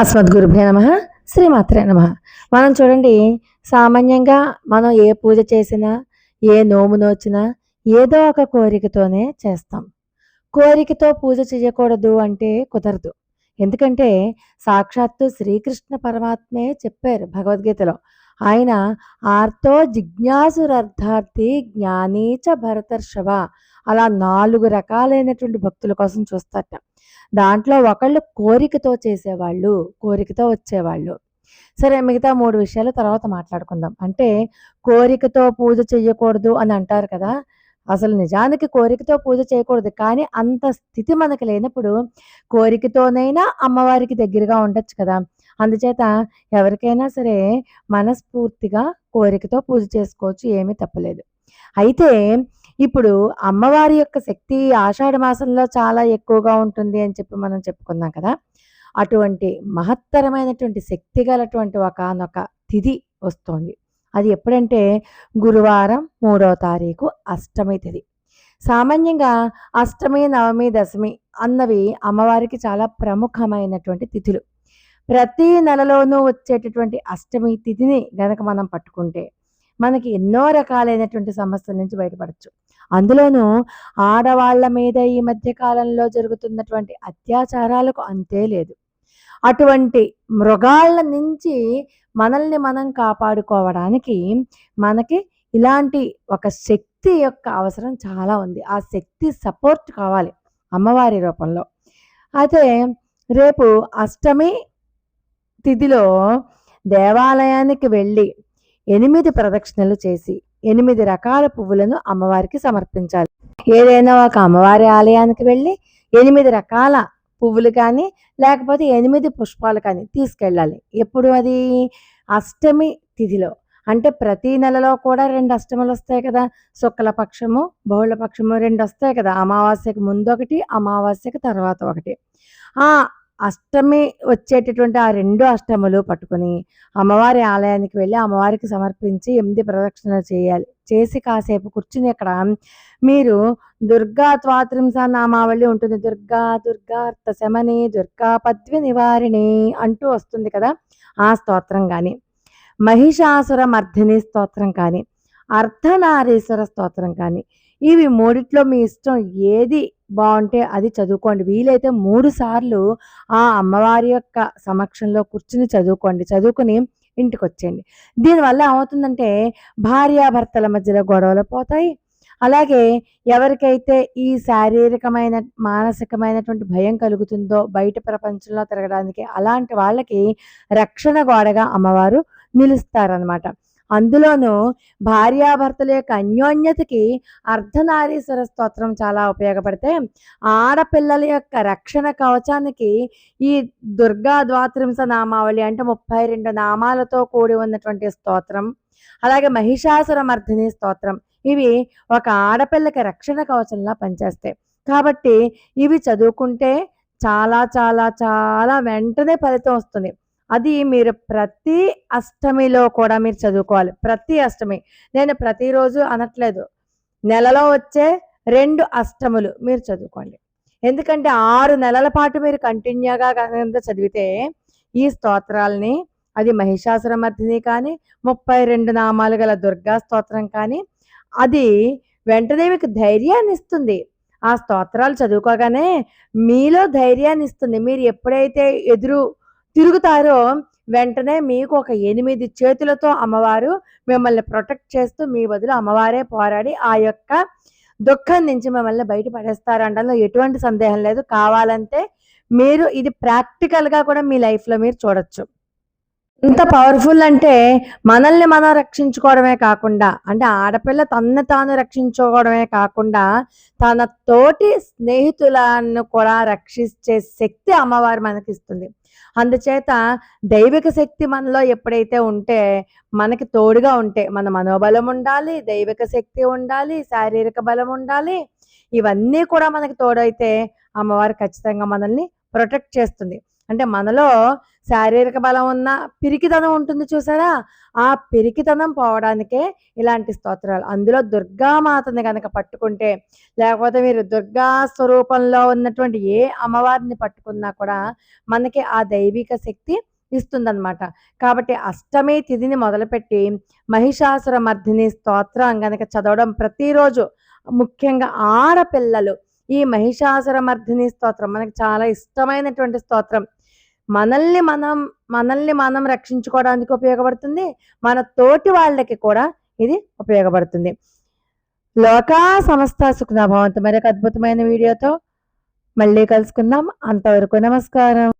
అస్మద్గురుభ్య నమ. శ్రీమాత్రే నమ. మనం చూడండి సామాన్యంగా మనం ఏ పూజ చేసినా ఏ నోము నోచినా ఏదో ఒక కోరికతోనే చేస్తాం. కోరికతో పూజ చేయకూడదు అంటే కుదరదు. ఎందుకంటే సాక్షాత్తు శ్రీకృష్ణ పరమాత్మే చెప్పారు భగవద్గీతలో. ఆయన ఆర్తో జిజ్ఞాసురర్థార్థి జ్ఞానీచ భరతర్షవ అలా నాలుగు రకాలైనటువంటి భక్తుల కోసం చూస్తారట. దాంట్లో ఒకళ్ళు కోరికతో చేసేవాళ్ళు కోరికతో వచ్చేవాళ్ళు. సరే మిగతా మూడు విషయాలు తర్వాత మాట్లాడుకుందాం. అంటే కోరికతో పూజ చేయకూడదు అని అంటారు కదా అసలు నిజానికి కోరికతో పూజ చేయకూడదు. కానీ అంత స్థితి మనకు లేనప్పుడు కోరికతోనైనా అమ్మవారికి దగ్గరగా ఉండొచ్చు కదా. అందుచేత ఎవరికైనా సరే మనస్ఫూర్తిగా కోరికతో పూజ చేసుకోవచ్చు ఏమీ తప్పలేదు. అయితే ఇప్పుడు అమ్మవారి యొక్క శక్తి ఆషాఢ మాసంలో చాలా ఎక్కువగా ఉంటుంది అని చెప్పి మనం చెప్పుకున్నాం కదా. అటువంటి మహత్తరమైనటువంటి శక్తి గలటువంటి ఒకనొక తిథి వస్తోంది. అది ఎప్పుడంటే గురువారం మూడవ తారీఖు అష్టమి తిథి. సామాన్యంగా అష్టమి నవమి దశమి అన్నవి అమ్మవారికి చాలా ప్రముఖమైనటువంటి తిథులు. ప్రతి నెలలోనూ వచ్చేటటువంటి అష్టమి తిథిని గనక మనం పట్టుకుంటే మనకి ఎన్నో రకాలైనటువంటి సమస్యల నుంచి బయటపడచ్చు. అందులోనూ ఆడవాళ్ళ మీద ఈ మధ్య కాలంలో జరుగుతున్నటువంటి అత్యాచారాలకు అంతే లేదు. అటువంటి మృగాళ్ళ నుంచి మనల్ని మనం కాపాడుకోవడానికి మనకి ఇలాంటి ఒక శక్తి యొక్క అవసరం చాలా ఉంది. ఆ శక్తి సపోర్ట్ కావాలి అమ్మవారి రూపంలో. అయితే రేపు అష్టమి తిథిలో దేవాలయానికి వెళ్ళి ఎనిమిది ప్రదక్షిణలు చేసి ఎనిమిది రకాల పువ్వులను అమ్మవారికి సమర్పించాలి. ఏదైనా ఒక అమ్మవారి ఆలయానికి వెళ్ళి ఎనిమిది రకాల పువ్వులు కానీ లేకపోతే ఎనిమిది పుష్పాలు కానీ తీసుకెళ్ళాలి. ఎప్పుడు అది? అష్టమి తిథిలో. అంటే ప్రతి నెలలో కూడా రెండు అష్టములు వస్తాయి కదా. శుక్ల పక్షము బహుళ పక్షము రెండు వస్తాయి కదా. అమావాస్యకు ముందు ఒకటి అమావాస్యకు తర్వాత ఒకటి. ఆ అష్టమి వచ్చేటటువంటి ఆ రెండు అష్టములు పట్టుకుని అమ్మవారి ఆలయానికి వెళ్ళి అమ్మవారికి సమర్పించి ఎనిమిది ప్రదక్షిణలు చేయాలి. చేసి కాసేపు కూర్చుని అక్కడ మీరు దుర్గా త్వాత్రింస నామావళి ఉంటుంది. దుర్గా దుర్గా అర్థ శమని దుర్గా పద్వి నివారిణి అంటూ వస్తుంది కదా. ఆ స్తోత్రం కానీ. మహిషాసుర మర్ధిని స్తోత్రం కానీ. అర్ధనారీశ్వర స్తోత్రం కానీ. ఇవి మూడిట్లో మీ ఇష్టం ఏది బాగుంటే అది చదువుకోండి. వీలైతే మూడు సార్లు ఆ అమ్మవారి యొక్క సమక్షంలో కూర్చుని చదువుకోండి. చదువుకుని ఇంటికి వచ్చేయండి దీనివల్ల ఏమవుతుందంటే భార్యాభర్తల మధ్యలో గొడవలు పోతాయి. అలాగే ఎవరికైతే ఈ శారీరకమైన మానసికమైనటువంటి భయం కలుగుతుందో బయట ప్రపంచంలో తిరగడానికి అలాంటి వాళ్ళకి రక్షణ గోడగా అమ్మవారు నిలుస్తారనమాట అందులోనూ భార్యాభర్తల యొక్క అన్యోన్యతకి అర్ధనారీశ్వర స్తోత్రం చాలా ఉపయోగపడితే ఆడపిల్లల యొక్క రక్షణ కవచానికి ఈ దుర్గా ద్వాత్రింస నామావళి అంటే ముప్పై రెండు నామాలతో కూడి ఉన్నటువంటి స్తోత్రం. అలాగే మహిషాసుర మర్ధిని స్తోత్రం. ఇవి ఒక ఆడపిల్లకి రక్షణ కవచంలా పనిచేస్తాయి. కాబట్టి ఇవి చదువుకుంటే చాలా చాలా చాలా వెంటనే ఫలితం వస్తుంది. అది మీరు ప్రతి అష్టమిలో కూడా మీరు చదువుకోవాలి. ప్రతి అష్టమి. నేను ప్రతిరోజు అనట్లేదు. నెలలో వచ్చే రెండు అష్టములు మీరు చదువుకోండి. ఎందుకంటే ఆరు నెలల పాటు మీరు కంటిన్యూగా కనుక చదివితే ఈ స్తోత్రాలని అది మహిషాసురమర్దిని కానీ ముప్పై రెండు నామాలు గల దుర్గా స్తోత్రం కానీ అది వెంటనే మీకు ధైర్యాన్ని ఇస్తుంది. ఆ స్తోత్రాలు చదువుకోగానే మీలో ధైర్యాన్ని ఇస్తుంది. మీరు ఎప్పుడైతే ఎదురు తిరుగుతారో వెంటనే మీకు ఒక ఎనిమిది చేతులతో అమ్మవారు మిమ్మల్ని ప్రొటెక్ట్ చేస్తూ మీ బదులు అమ్మవారే పోరాడి ఆ యొక్క దుఃఖం నుంచి మిమ్మల్ని బయటపడేస్తారంటలో ఎటువంటి సందేహం లేదు. కావాలంటే మీరు ఇది ప్రాక్టికల్గా కూడా మీ లైఫ్లో మీరు చూడొచ్చు. ఎంత పవర్ఫుల్ అంటే మనల్ని మనం రక్షించుకోవడమే కాకుండా అంటే ఆడపిల్ల తన్ను తాను రక్షించుకోవడమే కాకుండా తన తోటి స్నేహితులను కూడా రక్షించే శక్తి అమ్మవారు మనకి ఇస్తుంది అందుచేత దైవిక శక్తి మనలో ఎప్పుడైతే ఉంటే మనకి తోడుగా ఉంటే మన మనోబలం ఉండాలి దైవిక శక్తి ఉండాలి శారీరక బలం ఉండాలి ఇవన్నీ కూడా మనకి తోడైతే అమ్మవారు ఖచ్చితంగా మనల్ని ప్రొటెక్ట్ చేస్తుంది. అంటే మనలో శారీరక బలం ఉన్న పిరికితనం ఉంటుంది చూసారా? ఆ పిరికితనం పోవడానికే ఇలాంటి స్తోత్రాలు. అందులో దుర్గామాతని కనుక పట్టుకుంటే లేకపోతే మీరు దుర్గా స్వరూపంలో ఉన్నటువంటి ఏ అమ్మవారిని పట్టుకున్నా కూడా మనకి ఆ దైవిక శక్తి ఇస్తుందన్నమాట. కాబట్టి అష్టమి తిథిని మొదలుపెట్టి మహిషాసుర మర్దిని స్తోత్రం కనుక చదవడం ప్రతిరోజు ముఖ్యంగా ఆడపిల్లలు ఈ మహిషాసురమర్థిని స్తోత్రం. మనకి చాలా ఇష్టమైనటువంటి స్తోత్రం. మనల్ని మనం మనల్ని మనం రక్షించుకోవడానికి ఉపయోగపడుతుంది. మన తోటి వాళ్ళకి కూడా ఇది ఉపయోగపడుతుంది. లోకా సమస్త సుఖన భవంతు. మరి అద్భుతమైన వీడియోతో మళ్ళీ కలుసుకుందాం. అంతవరకు నమస్కారం.